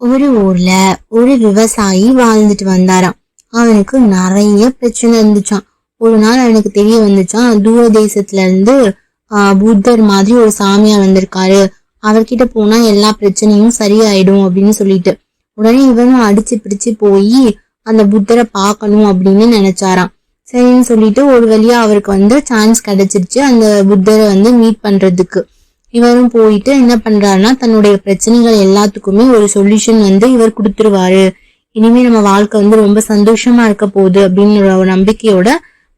ஒரு ஊர்ல ஒரு விவசாயி வாழ்ந்துட்டு வந்தாராம். அவனுக்கு நிறைய பிரச்சனை இருந்துச்சான் ஒரு நாள் அவனுக்கு தெரிய வந்துச்சான் தூர தேசத்துல இருந்து புத்தர் மாதிரி ஒரு சாமியார் வந்திருக்காரு. அவர்கிட்ட போனா எல்லா பிரச்சனையும் சரியாயிடும் அப்படின்னு சொல்லிட்டு. உடனே இவனும் அடிச்சு பிடிச்சு போய் அந்த புத்தரை பார்க்கணும் அப்படின்னு நினைச்சாராம். சரின்னு சொல்லிட்டு ஒரு வழியா அவருக்கு வந்து சான்ஸ் கிடைச்சிருச்சு. அந்த புத்தரை வந்து மீட் பண்றதுக்கு. இவரும் போயிட்டு என்ன பண்றாருன்னா தன்னுடைய பிரச்சனைகள் எல்லாத்துக்குமே ஒரு சொல்யூஷன் வந்து இவர் கொடுத்துருவாரு. இனிமே நம்ம வாழ்க்கை வந்து ரொம்ப சந்தோஷமா இருக்க போகுது அப்படின்ற ஒரு நம்பிக்கையோட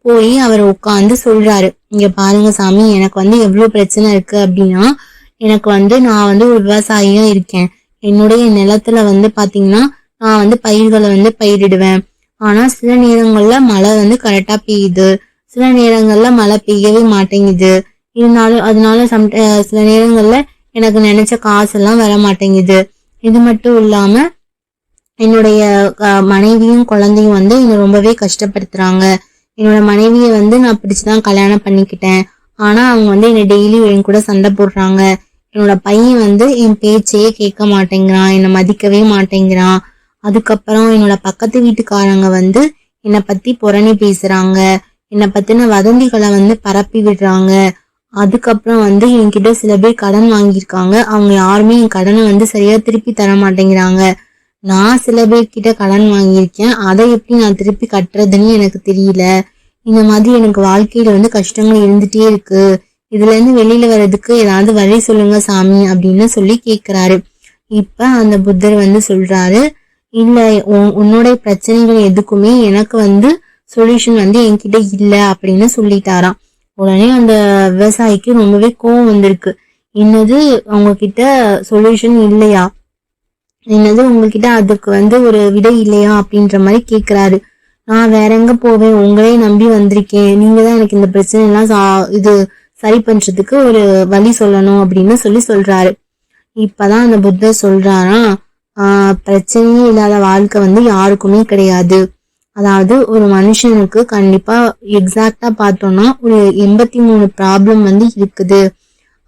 போய் அவர் உட்காந்து சொல்றாரு. இங்க பாருங்க சாமி எனக்கு வந்து எவ்வளவு பிரச்சனை இருக்கு அப்படின்னா எனக்கு வந்து நான் வந்து ஒரு விவசாயியா இருக்கேன். என்னுடைய நிலத்துல வந்து பாத்தீங்கன்னா நான் வந்து பயிர்களை வந்து பயிரிடுவேன். ஆனா சில நேரங்கள்ல மழை வந்து கரெக்டா பெய்யுது. சில நேரங்கள்ல மழை பெய்யவே மாட்டேங்குது. இருந்தாலும் அதனால சம் சில நேரங்களில் எனக்கு நினைச்ச காசெல்லாம் வர மாட்டேங்குது இது மட்டும் இல்லாம என்னுடைய மனைவியும் குழந்தையும் வந்து என்னை ரொம்பவே கஷ்டப்படுத்துறாங்க. என்னோட மனைவியை வந்து நான் பிடிச்சுதான் கல்யாணம் பண்ணிக்கிட்டேன். ஆனா அவங்க வந்து என்னை டெய்லி என் கூட சண்டை போடுறாங்க. என்னோட பையன் வந்து என் பேச்சையே கேட்க மாட்டேங்கிறான். என்னை மதிக்கவே மாட்டேங்கிறான். அதுக்கப்புறம் என்னோட பக்கத்து வீட்டுக்காரங்க வந்து என்னை பத்தி புரணி பேசுறாங்க. என்னை பத்தின வதந்திகளை வந்து பரப்பி விடுறாங்க. அதுக்கப்புறம் வந்து என்கிட்ட சில பேர் கடன் வாங்கியிருக்காங்க. அவங்க யாருமே என் கடனை வந்து சரியா திருப்பி தர மாட்டேங்கிறாங்க. நான் சில பேர்கிட்ட கடன் வாங்கியிருக்கேன். அதை எப்படி நான் திருப்பி கட்டுறதுன்னு எனக்கு தெரியல. இந்த மாதிரி எனக்கு வாழ்க்கையில வந்து கஷ்டங்கள் இருந்துட்டே இருக்கு. இதுல இருந்து வெளியில வர்றதுக்கு ஏதாவது வழி சொல்லுங்க சாமி அப்படின்னு சொல்லி கேக்குறாரு. இப்ப அந்த புத்தர் வந்து சொல்றாரு இல்ல உன்- உன்னுடைய பிரச்சனைகள் எதுக்குமே எனக்கு வந்து சொல்யூஷன் வந்து என்கிட்ட இல்ல அப்படின்னு சொல்லிட்டாராம். உடனே அந்த விவசாயிக்கு ரொம்பவே கோவம் வந்திருக்கு. என்னது அவங்க கிட்ட சொல்யூஷன் இல்லையா? என்னது உங்ககிட்ட அதுக்கு வந்து ஒரு விடை இல்லையா? அப்படின்ற மாதிரி கேக்குறாரு. நான் வேற எங்க போவேன்? உங்களே நம்பி வந்திருக்கேன். நீங்க தான் எனக்கு இந்த பிரச்சனை எல்லாம் சா- இது சரி பண்றதுக்கு ஒரு வழி சொல்லணும் அப்படின்னு சொல்லி சொல்றாரு. இப்பதான் அந்த புத்தர் சொல்றாராம் ஆஹ் பிரச்சனையே இல்லாத வாழ்க்கை வந்து யாருக்குமே கிடையாது. அதாவது ஒரு மனுஷனுக்கு கண்டிப்பா எக்ஸாக்டா பார்த்தோம்னா ஒரு எண்பத்தி மூணு ப்ராப்ளம் வந்து இருக்குது.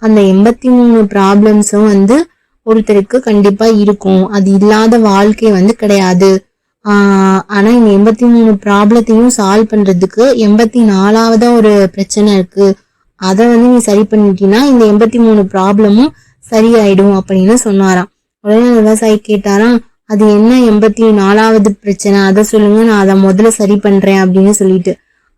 அந்த எண்பத்தி மூணு ப்ராப்ளம்ஸும் வந்து ஒருத்தருக்கு கண்டிப்பா இருக்கும். அது இல்லாத வாழ்க்கை வந்து கிடையாது. ஆனா இந்த எண்பத்தி மூணு ப்ராப்ளத்தையும் சால்வ் பண்றதுக்கு எண்பத்தி நாலாவதா ஒரு பிரச்சனை இருக்கு. அதை வந்து நீ சரி பண்ணிட்டீங்கன்னா இந்த எண்பத்தி மூணு ப்ராப்ளமும் சரியாயிடும் அப்படின்னு சொன்னாராம். உடனே விவசாயி கேட்டாராம் அது என்ன எண்பத்தி நாலாவது பிரச்சனை? அதை சொல்லுங்க நான் அதை முதல்ல சரி பண்றேன் அப்படின்னு சொல்லிட்டு.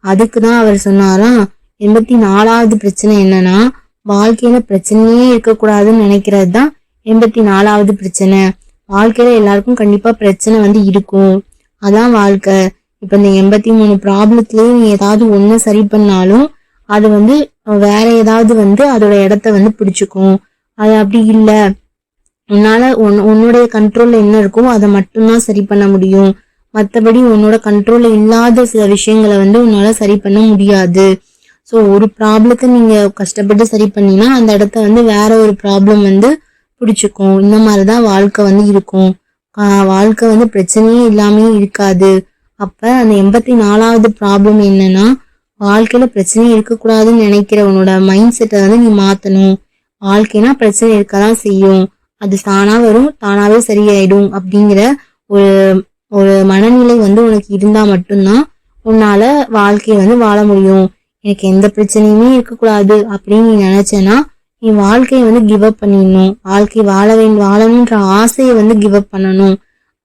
அதுக்கு தான் அவர் சொன்னாராம் எண்பத்தி நாலாவது பிரச்சனை என்னன்னா வாழ்க்கையில பிரச்சனையே இருக்கக்கூடாதுன்னு நினைக்கிறது தான் எண்பத்தி நாலாவது பிரச்சனை. வாழ்க்கையில எல்லாருக்கும் கண்டிப்பா பிரச்சனை வந்து இருக்கும். அதான் வாழ்க்கை. இப்ப இந்த எண்பத்தி மூணு ப்ராப்ளத்துலேயும் நீ ஏதாவது ஒண்ணு சரி பண்ணாலும் அது வந்து வேற ஏதாவது வந்து அதோட இடத்த வந்து பிடிச்சுக்கும். அது அப்படி இல்லை. உன்னால உன் உன்னுடைய கண்ட்ரோல்ல என்ன இருக்கோ அதை மட்டும்தான் சரி பண்ண முடியும். மற்றபடி உன்னோட கண்ட்ரோல்ல இல்லாத சில விஷயங்களை வந்து உன்னால சரி பண்ண முடியாது. ஸோ ஒரு ப்ராப்ளத்தை நீங்க கஷ்டப்பட்டு சரி பண்ணீங்கன்னா அந்த இடத்த வந்து வேற ஒரு ப்ராப்ளம் வந்து பிடிச்சிக்கும். இந்த மாதிரிதான் வாழ்க்கை வந்து இருக்கும். வாழ்க்கை வந்து பிரச்சனையே இல்லாமே இருக்காது. அப்ப அந்த எண்பத்தி நாலாவது ப்ராப்ளம் என்னன்னா வாழ்க்கையில பிரச்சனை இருக்கக்கூடாதுன்னு நினைக்கிற உன்னோட மைண்ட் செட்டை வந்து நீ மாத்தணும். வாழ்க்கைனா பிரச்சனை இருக்கதான் செய்யும். அது தானா வரும் தானாவே சரியாயிடும் அப்படிங்கிற ஒரு ஒரு மனநிலை வந்து உனக்கு இருந்தா மட்டும்தான் உன்னால வாழ்க்கையை வந்து வாழ முடியும். எனக்கு எந்த பிரச்சனையுமே இருக்கக்கூடாது அப்படின்னு நீ நினைச்சேன்னா நீ வாழ்க்கையை வந்து கிவ் அப் பண்ணிடணும். வாழ்க்கை வாழ வேண்டும் வாழணுன்ற ஆசையை வந்து கிவ் அப் பண்ணணும்.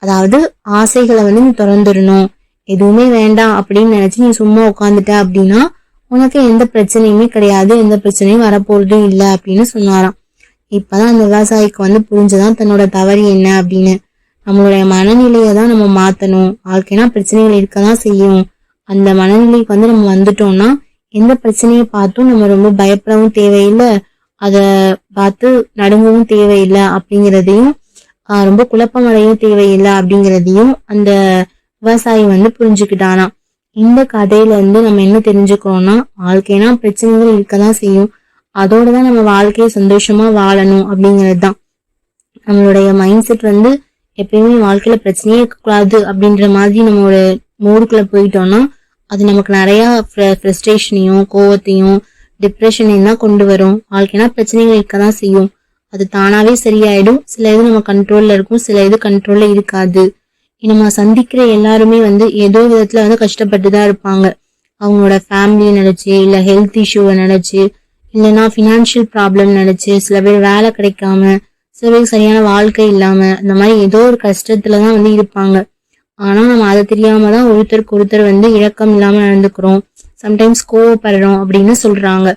அதாவது ஆசைகளை வந்து நீ திறந்துடணும். எதுவுமே வேண்டாம் அப்படின்னு நினைச்சு நீ சும்மா உட்காந்துட்ட அப்படின்னா உனக்கு எந்த பிரச்சனையுமே கிடையாது எந்த பிரச்சனையும் வரப்போறதும் இல்லை அப்படின்னு சொன்னாராம். இப்போதான் அந்த விவசாயிக்கு வந்து புரிஞ்சுதான் தன்னோட தவறு என்ன அப்படின்னு. நம்மளுடைய மனநிலையை தான் நம்ம மாற்றணும் வாழ்க்கைனா பிரச்சனைகள் இருக்க தான் செய்யும். அந்த மனநிலைக்கு வந்து நம்ம வந்துட்டோம்னா எந்த பிரச்சனையை பார்த்தும் நம்ம ரொம்ப பயப்படவும் தேவையில்லை. அதை பார்த்து நடுங்கவும் தேவையில்லை அப்படிங்கிறதையும் ரொம்ப குழப்பமடையவும் தேவையில்லை அப்படிங்கிறதையும் அந்த விவசாயி வந்து புரிஞ்சுக்கிட்டானா. இந்த கதையில இருந்து நம்ம என்ன தெரிஞ்சுக்கிறோம்னா வாழ்க்கைனா பிரச்சனைகள் இருக்க தான் செய்யும். அதோட தான் நம்ம வாழ்க்கையை சந்தோஷமா வாழணும் அப்படிங்கிறது தான் நம்மளுடைய மைண்ட் செட் வந்து எப்பயுமே வாழ்க்கையில பிரச்சனையே இருக்கக்கூடாது அப்படின்ற மாதிரி நம்ம ஒரு மூடுக்குள்ள போயிட்டோம்னா அது நமக்கு நிறைய ஃப்ரெஸ்ட்ரேஷனையும் கோவத்தையும் டிப்ரெஷனையும் தான் கொண்டு வரும். வாழ்க்கைனா பிரச்சனைகள் இருக்க தான் செய்யும். அது தானாவே சரியாயிடும். சில இது நம்ம கண்ட்ரோல்ல இருக்கும். சில இது கண்ட்ரோல்ல இருக்காது. நம்ம சந்திக்கிற எல்லாருமே வந்து ஏதோ விதத்துல வந்து கஷ்டப்பட்டு தான் இருப்பாங்க. அவங்களோட ஃபேமிலியை நினைச்சு இல்ல ஹெல்த் இஷ்யூவை நினைச்சு இல்லைன்னா ஃபினான்ஷியல் ப்ராப்ளம் நினச்சி சில பேர் வேலை கிடைக்காம சில பேருக்கு சரியான வாழ்க்கை இல்லாமல் இந்த மாதிரி ஏதோ ஒரு கஷ்டத்துல தான் வந்து இருப்பாங்க. ஆனால் நம்ம அதை தெரியாம தான் ஒருத்தருக்கு ஒருத்தர் வந்து இழக்கம் இல்லாமல் நடந்துக்கிறோம். சம்டைம்ஸ் கோவப்படுறோம் அப்படின்னு சொல்றாங்க.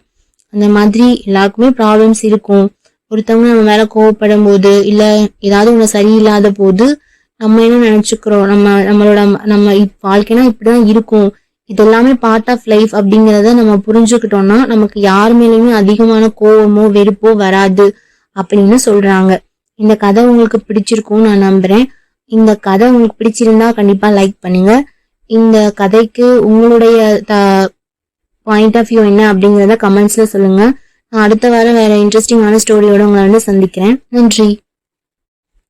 அந்த மாதிரி எல்லாருக்குமே ப்ராப்ளம்ஸ் இருக்கும். ஒருத்தவங்க நம்ம மேலே கோவப்படும் போது இல்லை ஏதாவது ஒன்று சரியில்லாத போது நம்ம என்ன நினச்சிக்கிறோம்? நம்ம நம்மளோட நம்ம இப்- வாழ்க்கைனா இப்படிதான் இருக்கும். இது எல்லாமே பார்ட் ஆஃப் லைஃப் அப்படிங்கிறத நம்ம புரிஞ்சுக்கிட்டோம்னா நமக்கு யார் மேலேயுமே அதிகமான கோவமோ வெறுப்போ வராது அப்படின்னு சொல்றாங்க. இந்த கதை உங்களுக்கு பிடிச்சிருக்கும்னு நான் நம்புறேன். இந்த கதை உங்களுக்கு பிடிச்சிருந்தா கண்டிப்பா லைக் பண்ணுங்க. இந்த கதைக்கு உங்களுடைய பாயிண்ட் ஆஃப் வியூ என்ன அப்படிங்கிறத கமெண்ட்ஸ்ல சொல்லுங்க. நான் அடுத்த வாரம் வேற இன்ட்ரெஸ்டிங்கான ஸ்டோரியோட உங்களை வந்து சந்திக்கிறேன். நன்றி.